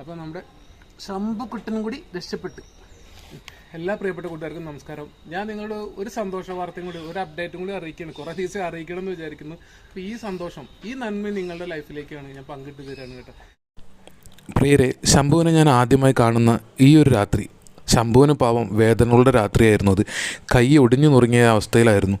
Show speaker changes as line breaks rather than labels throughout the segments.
അപ്പോൾ നമ്മുടെ ശംഭുക്കുട്ടനും കൂടി രക്ഷപ്പെട്ട്. എല്ലാ പ്രിയപ്പെട്ട കൂട്ടുകാർക്കും നമസ്കാരം. ഞാൻ നിങ്ങളോട് ഒരു സന്തോഷ വാർത്തയും കൂടി ഒരു അപ്ഡേറ്റും കൂടി അറിയിക്കുകയാണ്. കുറേ ദിവസം അറിയിക്കണം എന്ന് വിചാരിക്കുന്നു. അപ്പോൾ ഈ സന്തോഷം ഈ നന്മ നിങ്ങളുടെ ലൈഫിലേക്കാണ് ഞാൻ പങ്കിട്ട് തരാണ് കേട്ടോ.
പ്രിയരെ ശംഭുവിനെ ഞാൻ ആദ്യമായി കാണുന്ന ഈ ഒരു രാത്രി ശംഭുവിന് പാവം വേദനകളുടെ രാത്രിയായിരുന്നു അത്. കൈ ഒടിഞ്ഞു നുറുങ്ങിയ അവസ്ഥയിലായിരുന്നു.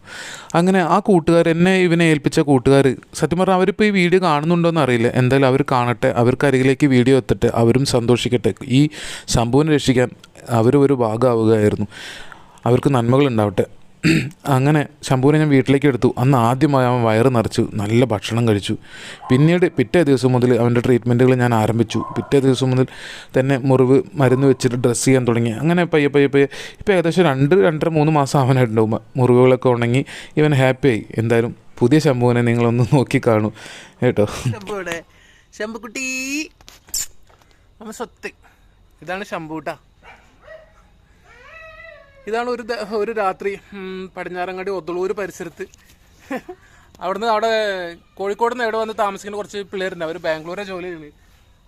അങ്ങനെ ആ കൂട്ടുകാർ എന്നെ ഇവനെ ഏൽപ്പിച്ച കൂട്ടുകാർ സത്യം പറഞ്ഞാൽ അവരിപ്പോൾ ഈ വീഡിയോ കാണുന്നുണ്ടോയെന്ന് അറിയില്ല. എന്തായാലും അവർ കാണട്ടെ അവർക്ക് അരികിലേക്ക് വീഡിയോ എത്തട്ടെ അവരും സന്തോഷിക്കട്ടെ. ഈ ശംഭുവിനെ രക്ഷിക്കാൻ അവരും ഒരു ഭാഗമാവുകയായിരുന്നു. അവർക്ക് നന്മകൾ ഉണ്ടാവട്ടെ. അങ്ങനെ ശംഭുവിനെ ഞാൻ വീട്ടിലേക്ക് എടുത്തു. അന്ന് ആദ്യമായി അവൻ വയറ് നിറച്ചു നല്ല ഭക്ഷണം കഴിച്ചു. പിന്നീട് പിറ്റേ ദിവസം മുതൽ അവന്റെ ട്രീറ്റ്മെന്റുകൾ ഞാൻ ആരംഭിച്ചു. പിറ്റേ ദിവസം മുതൽ തന്നെ മുറിവ് മരുന്ന് വെച്ചിട്ട് ഡ്രസ്സ് ചെയ്യാൻ തുടങ്ങി. അങ്ങനെ പയ്യെ പയ്യെ പയ്യെ ഇപ്പോൾ ഏകദേശം രണ്ട് രണ്ടര മൂന്ന് മാസം അവനായിട്ടുണ്ടാവും. മുറിവുകളൊക്കെ ഉണങ്ങി ഇവൻ ഹാപ്പിയായി. എന്തായാലും പുതിയ ശംഭുവിനെ നിങ്ങളൊന്ന് നോക്കി കാണൂ. കേട്ടോ?
ശംഭുക്കുട്ടി. നമ്മ സ്വത്ത്. ഇതാണ് ശംഭൂട്ടാ. ഇതാണ് ഒരു ഒരു രാത്രി പടിഞ്ഞാറങ്ങാടി ഒതുളൂർ പരിസരത്ത്. അവിടുന്ന് അവിടെ കോഴിക്കോട് നിന്ന് എവിടെ വന്ന് താമസിക്കുന്ന കുറച്ച് പിള്ളേരുണ്ട്. അവർ ബാംഗ്ലൂരെ ജോലി ചെയ്യുന്നത്.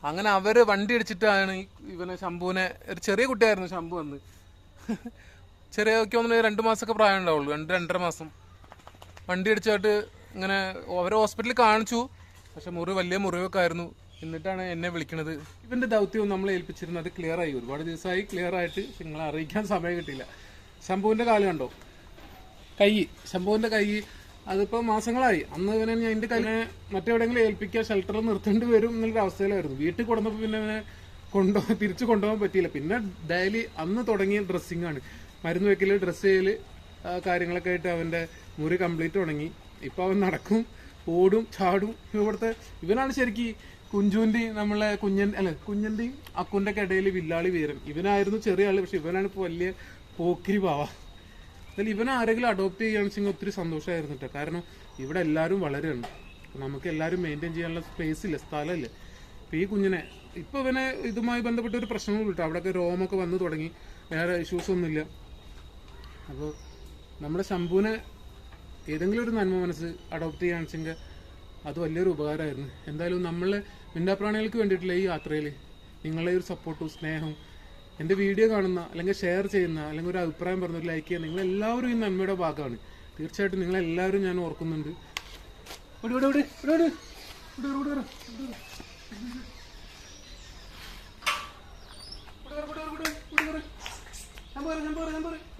അങ്ങനെ അവർ വണ്ടി അടിച്ചിട്ടാണ് ഇവനെ ശംഭുവിനെ ഒരു ചെറിയ കുട്ടിയായിരുന്നു ശംഭു വന്ന് ചെറിയ ഒക്കെ ഒന്ന് രണ്ട് മാസമൊക്കെ പ്രായം ഉണ്ടാവുള്ളൂ. രണ്ട് രണ്ടര മാസം. വണ്ടി അടിച്ചായിട്ട് ഇങ്ങനെ അവരെ ഹോസ്പിറ്റലിൽ കാണിച്ചു. പക്ഷെ മുറി വലിയ മുറിവൊക്കെ ആയിരുന്നു. എന്നിട്ടാണ് എന്നെ വിളിക്കണത്. ഇവന്റെ ദൗത്യവും നമ്മൾ ഏൽപ്പിച്ചിരുന്നത് ക്ലിയർ ആയി. ഒരുപാട് ദിവസമായി ക്ലിയർ ആയിട്ട് നിങ്ങളെ അറിയിക്കാൻ സമയം കിട്ടിയില്ല. ശംഭുവിന്റെ കാൽ കണ്ടോ? കൈ. ശംഭുവിന്റെ കൈ. അതിപ്പോ മാസങ്ങളായി. അന്ന് ഇവനെ ഞാൻ എന്റെ കൈ മറ്റെവിടെയെങ്കിലും ഏൽപ്പിക്കുക ഷെൽട്ടറിൽ നിർത്തേണ്ടി വരും എന്നുള്ള അവസ്ഥയിലായിരുന്നു. വീട്ടിൽ കൊണ്ടുവന്നപ്പോൾ പിന്നെ ഇവനെ കൊണ്ടുപോകാൻ തിരിച്ചു കൊണ്ടുപോകാൻ പറ്റിയില്ല. പിന്നെ ഡെയിലി അന്ന് തുടങ്ങിയ ഡ്രസ്സിങ് ആണ്. മരുന്ന് വെക്കൽ ഡ്രസ്സ് ചെയ്യൽ കാര്യങ്ങളൊക്കെ ആയിട്ട് അവന്റെ മുറി കംപ്ലീറ്റ് ഉണങ്ങി. ഇപ്പൊ അവൻ നടക്കും ഓടും ചാടും. ഇവിടുത്തെ ഇവനാണ് ശരിക്കും കുഞ്ചുവിന്റെയും നമ്മളെ കുഞ്ഞൻ അല്ല കുഞ്ഞന്റെയും അക്കുന്റെ ഇടയിൽ വില്ലാളി വീരൻ ഇവനായിരുന്നു ചെറിയ ആൾ പക്ഷെ ഇവനാണ് ഇപ്പൊ വലിയ പോക്കിരി പാവ. അതിൽ ഇവനെ ആരെങ്കിലും അഡോപ്റ്റ് ചെയ്യുകയാണെന്ന് ഒത്തിരി സന്തോഷമായിരുന്നു കേട്ടോ കാരണം ഇവിടെ എല്ലാവരും വളരെയാണ് നമുക്ക് എല്ലാവരും മെയിന്റെയിൻ ചെയ്യാനുള്ള സ്പേസ് ഇല്ല സ്ഥലമില്ല. അപ്പം ഈ കുഞ്ഞിനെ ഇപ്പം ഇവനെ ഇതുമായി ബന്ധപ്പെട്ട ഒരു പ്രശ്നങ്ങളും കിട്ടും അവിടെയൊക്കെ രോമൊക്കെ വന്നു തുടങ്ങി. വേറെ ഇഷ്യൂസ് ഒന്നുമില്ല. അപ്പോൾ നമ്മുടെ ശംഭുവിനെ ഏതെങ്കിലും ഒരു നന്മ മനസ്സ് അഡോപ്റ്റ് ചെയ്യുകയാണെന്നുവെച്ചെങ്കിൽ അത് വലിയൊരു ഉപകാരമായിരുന്നു എന്തായാലും നമ്മൾ മിണ്ടാപ്രാണികൾക്ക് വേണ്ടിയിട്ടുള്ള ഈ യാത്രയിൽ നിങ്ങളുടെ ഒരു സപ്പോർട്ടും സ്നേഹവും എന്റെ വീഡിയോ കാണുന്ന അല്ലെങ്കിൽ ഷെയർ ചെയ്യുന്ന അല്ലെങ്കിൽ ഒരു അഭിപ്രായം പറഞ്ഞ ഒരു ലൈക്ക് ചെയ്യുന്ന നിങ്ങളെല്ലാവരും ഈ നന്മയുടെ ഭാഗമാണ് തീർച്ചയായിട്ടും നിങ്ങളെല്ലാവരും ഞാൻ ഓർക്കുന്നുണ്ട് ഞാൻ പറയാം ഞാൻ പറയാം ഞാൻ പറയാം